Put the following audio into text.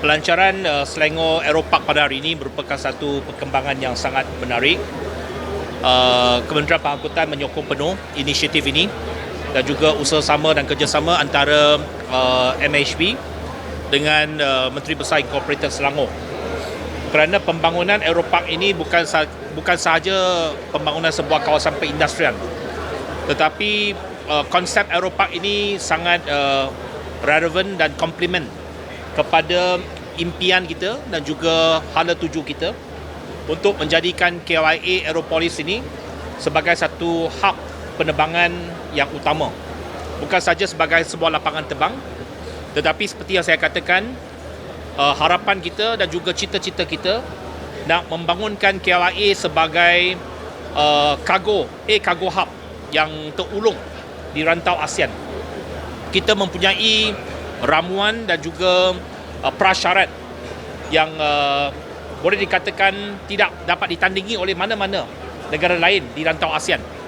Pelancaran uh, Selangor Aeropark pada hari ini merupakan satu perkembangan yang sangat menarik. Uh, Kementerian Pengangkutan menyokong penuh inisiatif ini dan juga usaha sama dan kerjasama antara uh, MHB dengan uh, Menteri Besar Incorporated Selangor. Kerana pembangunan Aeropark ini bukan sa- bukan sahaja pembangunan sebuah kawasan perindustrian tetapi uh, konsep Aeropark ini sangat uh, relevan dan komplement kepada impian kita dan juga hala tuju kita untuk menjadikan KYA Aeropolis ini sebagai satu hub penerbangan yang utama. Bukan saja sebagai sebuah lapangan terbang tetapi seperti yang saya katakan uh, harapan kita dan juga cita-cita kita nak membangunkan KLIA sebagai uh, cargo, a cargo hub yang terulung di rantau ASEAN. Kita mempunyai ramuan dan juga uh, prasyarat yang uh, boleh dikatakan tidak dapat ditandingi oleh mana-mana negara lain di rantau ASEAN.